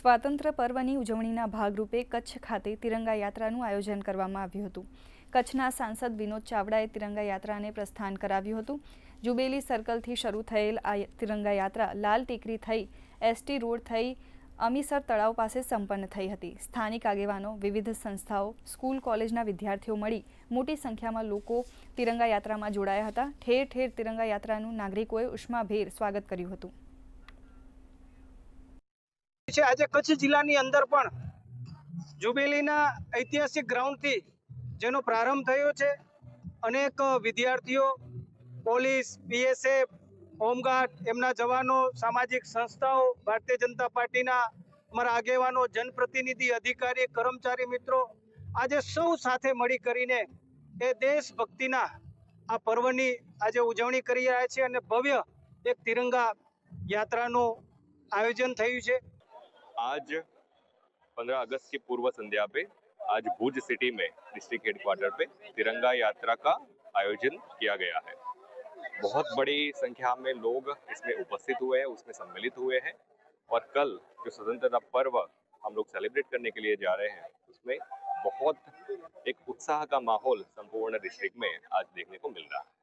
સ્વાતંત્ર્ય પર્વની ઉજવણીના ભાગરૂપે કચ્છ ખાતે તિરંગા યાત્રાનું આયોજન કરવામાં આવ્યું હતું. કચ્છના સાંસદ વિનોદ ચાવડાએ તિરંગા યાત્રાને પ્રસ્થાન કરાવ્યું હતું. જુબેલી સર્કલથી શરૂ થયેલ આ તિરંગા યાત્રા લાલ ટેકરી થઈ, એસટી રોડ થઈ, અમીસર તળાવ પાસે સંપન્ન થઈ હતી. સ્થાનિક આગેવાનો, વિવિધ સંસ્થાઓ, સ્કૂલ કોલેજના વિદ્યાર્થીઓ મળી મોટી સંખ્યામાં લોકો તિરંગા યાત્રામાં જોડાયા હતા. ઠેર ઠેર તિરંગા યાત્રાનું નાગરિકોએ ઉષ્માભેર સ્વાગત કર્યું હતું. છે. આજે કચ્છ જિલ્લાની અંદર પણ જુબેલીના ઐતિહાસિક ગ્રાઉન્ડથી જેનો પ્રારંભ થયો છે, અનેક વિદ્યાર્થીઓ, પોલીસ બીએસએફ હોમગાર્ડ, એમના જવાનો, સામાજિક સંસ્થાઓ, ભારતીય જનતા પાર્ટીના અમારા આગેવાનો, જનપ્રતિનિધિ, અધિકારી, કર્મચારી મિત્રો આજે સૌ સાથે મળી કરીને એ દેશભક્તિના આ પર્વની આજે ઉજવણી કરી રહ્યા છે અને ભવ્ય એક તિરંગા યાત્રાનું આયોજન થયું છે. आज 15 अगस्त की पूर्व संध्या पे, आज भुज सिटी में डिस्ट्रिक्ट हेडक्वार्टर पे, तिरंगा यात्रा का आयोजन किया गया है। बहुत बड़ी संख्या में लोग इसमें उपस्थित हुए हैं, उसमें सम्मिलित हुए हैं और कल जो स्वतंत्रता पर्व हम लोग सेलिब्रेट करने के लिए जा रहे हैं, उसमें बहुत एक उत्साह का माहौल संपूर्ण डिस्ट्रिक्ट में आज देखने को मिल रहा है।